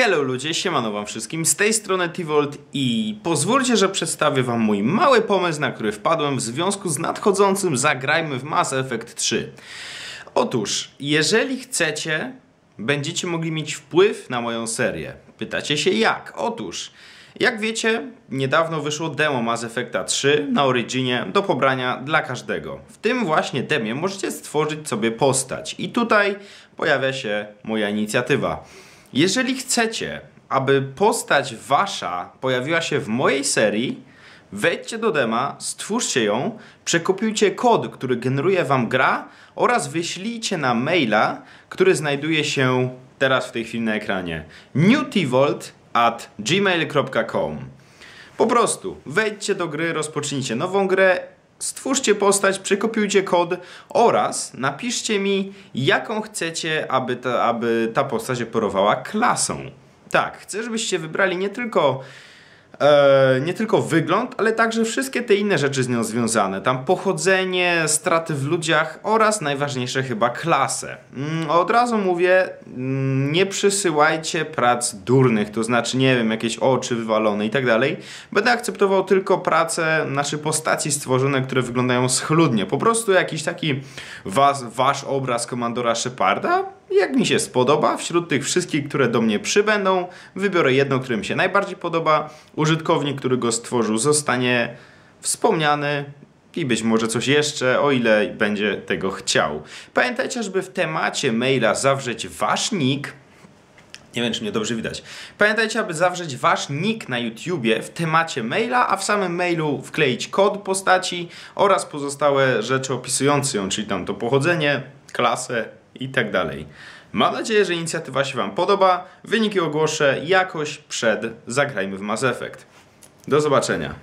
Hello ludzie, siemano wam wszystkim, z tej strony Tivolt i pozwólcie, że przedstawię wam mój mały pomysł, na który wpadłem w związku z nadchodzącym Zagrajmy w Mass Effect 3. Otóż, jeżeli chcecie, będziecie mogli mieć wpływ na moją serię. Pytacie się jak? Otóż, jak wiecie, niedawno wyszło demo Mass Effecta 3 na Originie do pobrania dla każdego. W tym właśnie demie możecie stworzyć sobie postać i tutaj pojawia się moja inicjatywa. Jeżeli chcecie, aby postać wasza pojawiła się w mojej serii, wejdźcie do dema, stwórzcie ją, przekopiujcie kod, który generuje wam gra oraz wyślijcie na maila, który znajduje się teraz w tej chwili na ekranie. newtivolt at gmail.com Po prostu wejdźcie do gry, rozpocznijcie nową grę Stwórzcie postać, przekopiujcie kod oraz napiszcie mi, jaką chcecie, aby ta, aby ta postać operowała klasą. Tak, chcę, żebyście wybrali nie tylko e, nie tylko wygląd, ale także wszystkie te inne rzeczy z nią związane. Tam pochodzenie, straty w ludziach oraz najważniejsze chyba klasę. Mm, od razu mówię, mm, nie przysyłajcie prac durnych, to znaczy nie wiem, jakieś oczy wywalone i tak dalej. Będę akceptował tylko prace, znaczy postaci stworzone, które wyglądają schludnie. Po prostu jakiś taki was, wasz obraz komandora Sheparda jak mi się spodoba, wśród tych wszystkich, które do mnie przybędą, wybiorę jedno, które mi się najbardziej podoba. Użytkownik, który go stworzył, zostanie wspomniany i być może coś jeszcze, o ile będzie tego chciał. Pamiętajcie, żeby w temacie maila zawrzeć wasz nick. Nie wiem, czy mnie dobrze widać. Pamiętajcie, aby zawrzeć wasz nick na YouTubie w temacie maila, a w samym mailu wkleić kod postaci oraz pozostałe rzeczy opisujące ją, czyli tam to pochodzenie, klasę i tak dalej. Mam nadzieję, że inicjatywa się Wam podoba. Wyniki ogłoszę jakoś przed Zagrajmy w Mass Effect. Do zobaczenia.